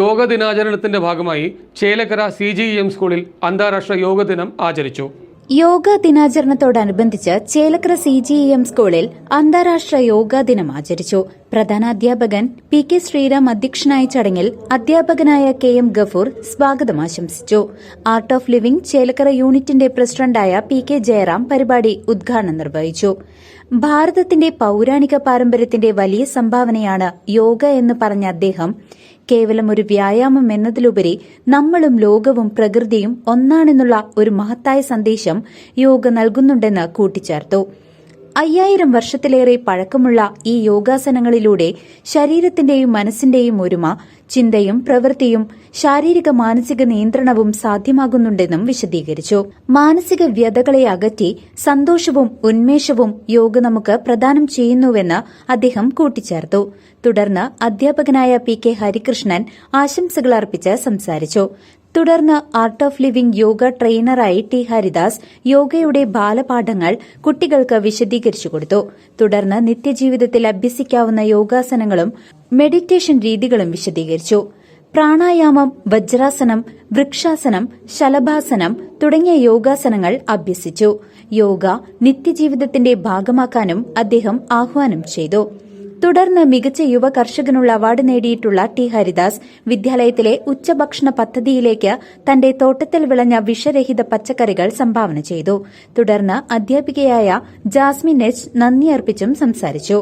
യോഗ ദിനാചരണത്തിന്റെ ഭാഗമായി Chelakkara C G M സ്കൂളിൽ അന്താരാഷ്ട്ര യോഗ ദിനം ആചരിച്ചു. യോഗ ദിനാചരണത്തോടനുബന്ധിച്ച് ചേലക്കര സി ജി എം സ്കൂളിൽ അന്താരാഷ്ട്ര യോഗാ ദിനം ആചരിച്ചു. പ്രധാനാധ്യാപകൻ പി കെ ശ്രീറാം അധ്യക്ഷനായ ചടങ്ങിൽ അധ്യാപകനായ കെ എം ഗഫൂർ സ്വാഗതം ആശംസിച്ചു. ആർട്ട് ഓഫ് ലിവിംഗ് ചേലക്കര യൂണിറ്റിന്റെ പ്രസിഡന്റായ പി കെ ജയറാം പരിപാടി ഉദ്ഘാടനം നിർവഹിച്ചു. ഭാരതത്തിന്റെ പൌരാണിക പാരമ്പര്യത്തിന്റെ വലിയ സംഭാവനയാണ് യോഗ എന്ന് പറഞ്ഞ അദ്ദേഹം. കേവലം ഒരു വ്യായാമം എന്നതിലുപരി നമ്മളും ലോകവും പ്രകൃതിയും ഒന്നാണെന്നുള്ള ഒരു മഹത്തായ സന്ദേശം യോഗ നൽകുന്നുണ്ടെന്ന് കൂട്ടിച്ചേർത്തു. അയ്യായിരം വർഷത്തിലേറെ പഴക്കമുള്ള ഈ യോഗാസനങ്ങളിലൂടെ ശരീരത്തിന്റെയും മനസ്സിന്റെയും ഒരുമ ചിന്തയും പ്രവൃത്തിയും ശാരീരിക മാനസിക നിയന്ത്രണവും സാധ്യമാകുന്നുണ്ടെന്നും വിശദീകരിച്ചു. മാനസിക വ്യതകളെ അകറ്റി സന്തോഷവും ഉന്മേഷവും യോഗ നമുക്ക് പ്രദാനം ചെയ്യുന്നുവെന്ന് അദ്ദേഹം കൂട്ടിച്ചേർത്തു. തുടർന്ന് അധ്യാപകനായ പി കെ ഹരികൃഷ്ണൻ ആശംസകൾ അർപ്പിച്ച് സംസാരിച്ചു. തുടർന്ന് ആർട്ട് ഓഫ് ലിവിംഗ് യോഗ ട്രെയിനറായി ടി ഹരിദാസ് യോഗയുടെ ബാലപാഠങ്ങൾ കുട്ടികൾക്ക് വിശദീകരിച്ചു കൊടുത്തു. തുടർന്ന് നിത്യജീവിതത്തിൽ അഭ്യസിക്കാവുന്ന യോഗാസനങ്ങളും മെഡിറ്റേഷൻ രീതികളും വിശദീകരിച്ചു. പ്രാണായാമം വജ്രാസനം വൃക്ഷാസനം ശലഭാസനം തുടങ്ങിയ യോഗാസനങ്ങൾ അഭ്യസിച്ചു. യോഗ നിത്യജീവിതത്തിന്റെ ഭാഗമാക്കാനും അദ്ദേഹം ആഹ്വാനം ചെയ്തു. തുടർന്ന് മികച്ച യുവ കർഷകനുള്ള അവാർഡ് നേടിയിട്ടുള്ള ടി ഹരിദാസ് വിദ്യാലയത്തിലെ ഉച്ചഭക്ഷണ പദ്ധതിയിലേക്ക് തന്റെ തോട്ടത്തിൽ വിളഞ്ഞ വിഷരഹിത പച്ചക്കറികൾ സംഭാവന ചെയ്തു. തുടർന്ന് അധ്യാപികയായ ജാസ്മിൻ എച്ച് നന്ദി അർപ്പിച്ചും സംസാരിച്ചു.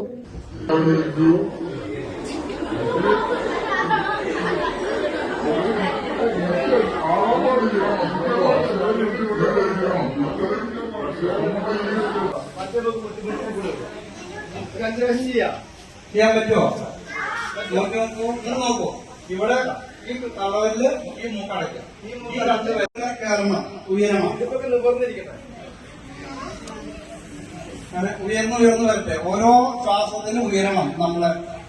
ചെയ്യാൻ പറ്റുമോ? നോക്കി നോക്കൂ ഇന്ന് നോക്കൂ. ഇവിടെ ഈ തളവൽ ഈ മൂക്കടയ്ക്കാം. ഉയർന്നു ഉയർന്നു വരട്ടെ. ഓരോ ശ്വാസത്തിനും ഉയരണം. നമ്മൾ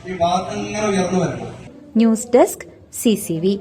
ഈ ഭാഗത്ത് ഇങ്ങനെ ഉയർന്നു വരണം ന്യൂസ് ഡെസ്ക് സിസിവി